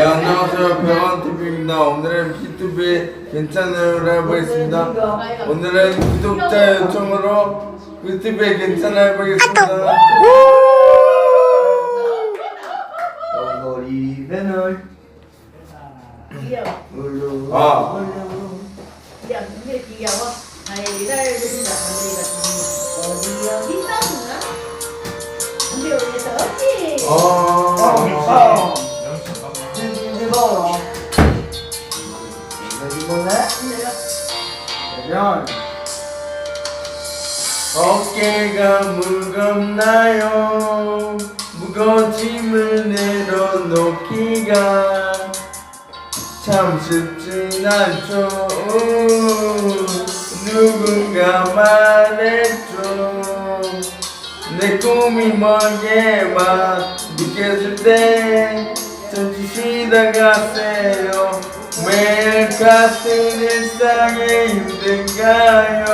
네, 안녕하세요. 병원TV입니다. 오늘은 B2B 괜찮아요를 해보겠습니다. 오늘은 구독자 요청으로 B2B 괜찮아 해보겠습니다. 머리 배널 귀여워. 아. 울루 야, 근데 귀여워. 아이를 누군가 언니가 어디 여기 있었나? 근데 여기서 없지. 어, 징징 여기 볼래? 내가 배널 어깨가 무겁나요? 무거운 짐을 내려놓기가 참 쉽진 않죠. 누군가 말했죠. 내 꿈이 멀게만 느껴질 때 잠시 쉬다 가세요. 매일 같은 일상에 힘든가요?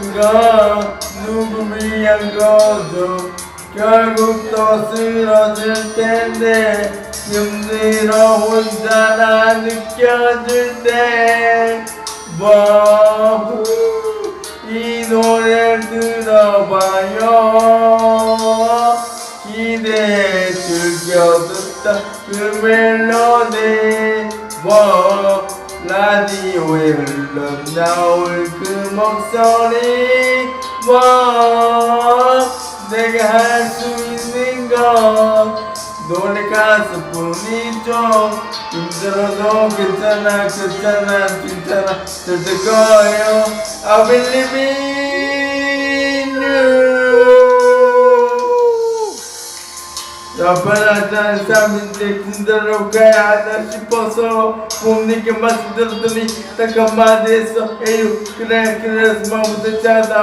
그거 누구 위한 거죠? 결국 또 쓰러질 텐데 힘들어 혼자라 느껴질 때 뭐, 이 노래를 들어봐요 기대해 즐겨 듣다 그 멜로디 뭐 라디오에 흘러나올 그 목소리 뭐 내가 할 수 있는 건 노래 가수뿐이죠 힘들어도 괜찮아 괜찮아 괜찮아. 잘될 거예요. I believe in you 여편하자는 삶인데 군대로 가야 하나 싶어서 부모님께 말씀드렸더니 딱 한마디 했어 에휴 그래 그래서 마음부터 짜다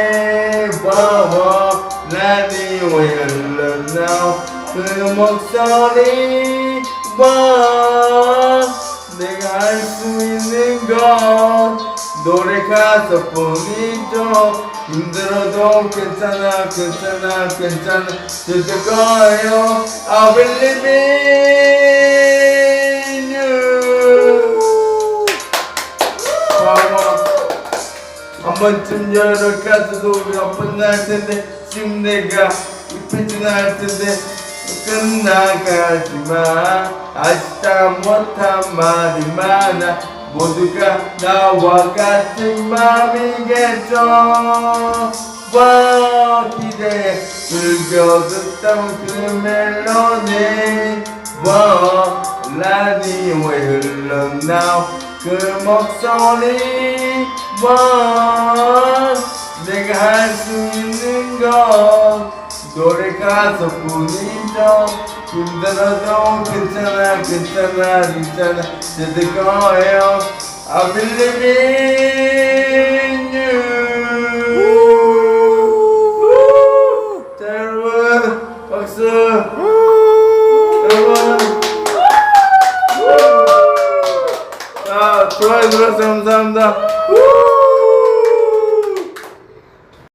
라디오에 흘러나온 그 목소리 와 내가 할수 있는 건 노래 가사뿐이죠 힘들어도 괜찮아 괜찮아 괜찮아. 될 거예요? I believe in you. 한 번쯤 여러 가지도 몇번 날 텐데 지금 내가 않을 텐데 끝나가지마. 아쉽다 못한 말이 많아. 모두가 나와 같은 맘이겠죠. 와 기대해. 즐겨 듣던 그 멜로디. 와 라디오에 흘러나온 그 목소리. 와 내가 할 수 있는 건 노래 가사뿐이죠. 힘들어도 괜찮아 괜찮아 괜찮아. 될 거예요. I believe in you. 자 여러분 박수. 여러분. 자 좋아요 눌러주셔서 감사합니다